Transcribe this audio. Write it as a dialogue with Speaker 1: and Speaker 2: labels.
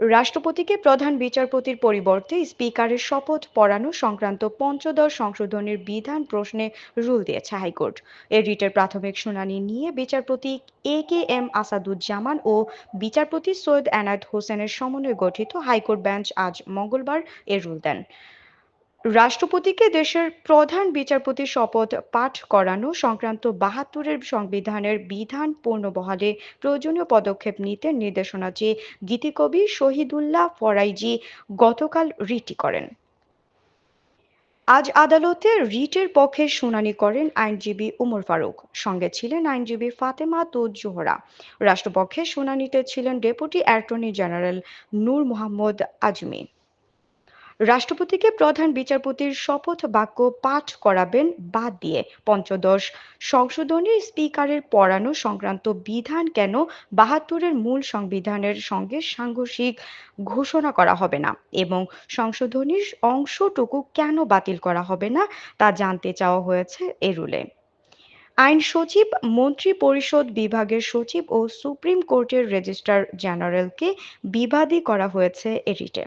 Speaker 1: রাষ্ট্রপতিকে প্রধান বিচারপতির পরিবর্তে স্পিকারের শপথ পড়ানো সংক্রান্ত পঞ্চদশ সংশোধনের বিধান প্রশ্নে রুল দিয়েছে হাইকোর্ট। এর রিটের প্রাথমিক শুনানি নিয়ে বিচারপতি এ কে এম আসাদুজ্জামান ও বিচারপতি সৈয়দ এনায়েত হোসেনের সমন্বয়ে গঠিত হাইকোর্ট বেঞ্চ আজ মঙ্গলবার এ রুল দেন। রাষ্ট্রপতিকে দেশের প্রধান বিচারপতির শপথ পাঠ করানো সংক্রান্ত বাহাত্তরের সংবিধানের বিধান পূর্ণবহালে প্রয়োজনীয় পদক্ষেপ নিতে নির্দেশনা চেয়ে গীতিকবি শহীদুল্লাহ ফরাইজি গতকাল রিটি করেন। আজ আদালতে রিটের পক্ষে শুনানি করেন আইনজীবী উমর ফারুক। সঙ্গে ছিলেন আইনজীবী ফাতেমা জোহরা রাষ্ট্রপক্ষে শুনানিতে ছিলেন deputy attorney general Nur Mohammad Azmi. রাষ্ট্রপতিকে প্রধান বিচারপতির শপথ বাক্য পাঠ করাবেন বাদ দিয়ে পঞ্চদশ। সংশোধনী স্পিকারের পড়ানো সংক্রান্ত বিধান কেন বাহাত্তরের মূল সংবিধানের সঙ্গে সাংঘর্ষিক ঘোষণা করা হবে না? এবং সংশোধনীর অংশটুকু কেন বাতিল করা হবে না? তা জানতে চাওয়া হয়েছে এ রুলে আইন সচিব মন্ত্রী পরিষদ বিভাগের সচিব ও সুপ্রিম কোর্টের রেজিস্ট্রার জেনারেলকে বিবাদী করা হয়েছে এ রিটে।